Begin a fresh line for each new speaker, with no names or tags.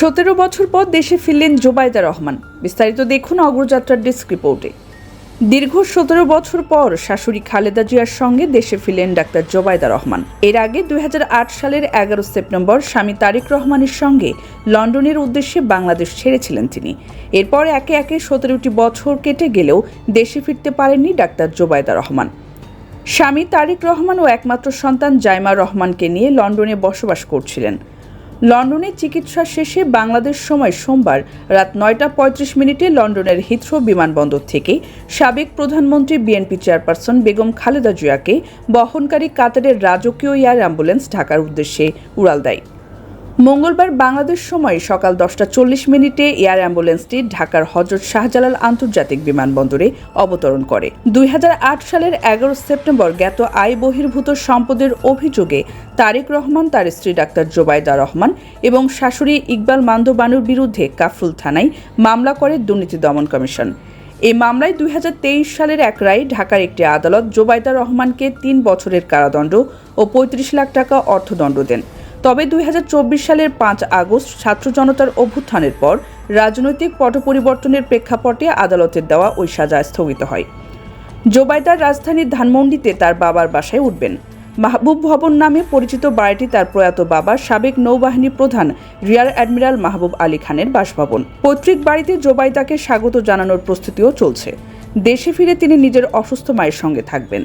সতেরো বছর পর দেশে ফিরলেন জোবায়দা রহমান। বিস্তারিত দেখুন অগ্রযাত্রার ডেস্ক রিপোর্টে। দীর্ঘ সতেরো বছর পর শাশুড়ি খালেদা জিয়ার সঙ্গে দেশে ফিরলেন ডাক্তার জোবায়দা রহমান। এর আগে দুই সালের এগারো সেপ্টেম্বর স্বামী তারেক রহমানের সঙ্গে লন্ডনের উদ্দেশ্যে বাংলাদেশ ছেড়েছিলেন তিনি। এরপর একে একে সতেরোটি বছর কেটে গেলেও দেশে ফিরতে পারেননি ডাক্তার জোবায়দা রহমান। স্বামী তারেক রহমান ও একমাত্র সন্তান জাইমা রহমানকে নিয়ে লন্ডনে বসবাস করছিলেন। লন্ডনে চিকিৎসা শেষে বাংলাদেশ সময় সোমবার রাত নয়টা পঁয়ত্রিশ মিনিটে লন্ডনের হিথ্রো বিমানবন্দর থেকে সাবেক প্রধানমন্ত্রী বিএনপি চেয়ারপারসন বেগম খালেদা জিয়াকে বহনকারী কাতারের রাজকীয় এয়ার অ্যাম্বুলেন্স ঢাকার উদ্দেশ্যে উড়াল দেয়। মঙ্গলবার বাংলাদেশ সময় সকাল দশটা চল্লিশ মিনিটে এয়ার অ্যাম্বুলেন্সটি ঢাকার হজরত শাহজালাল আন্তর্জাতিক বিমানবন্দরে অবতরণ করে। দুই হাজার আট সালের এগারো সেপ্টেম্বর জ্ঞাত আয় বহির্ভূত সম্পদের অভিযোগে তারেক রহমান, তার স্ত্রী ডাক্তার জোবায়দা রহমান এবং শাশুড়ি ইকবাল মান্দবানুর বিরুদ্ধে কাফরুল থানায় মামলা করে দুর্নীতি দমন কমিশন। এই মামলায় দুই হাজার তেইশ সালের এক রায় ঢাকার একটি আদালত জোবায়দা রহমানকে তিন বছরের কারাদণ্ড ও পঁয়ত্রিশ লাখ টাকা অর্থদণ্ড দেন। তবে দু হাজার চব্বিশ সালের পাঁচ আগস্ট ছাত্র জনতার অভ্যুত্থানের পর রাজনৈতিক পট পরিবর্তনের প্রেক্ষাপটে আদালতের দেওয়া ওই সাজা স্থগিত হয়। জোবাইদার রাজধানীর ধানমন্ডিতে তার বাবার বাসায় উঠবেন। মাহবুব ভবন নামে পরিচিত বাড়িটি তার প্রয়াত বাবা সাবেক নৌবাহিনী প্রধান রিয়ার অ্যাডমিরাল মাহবুব আলী খানের বাসভবন। পৈতৃক বাড়িতে জোবাইদাকে স্বাগত জানানোর প্রস্তুতিও চলছে। দেশে ফিরে তিনি নিজের অসুস্থ মায়ের সঙ্গে থাকবেন।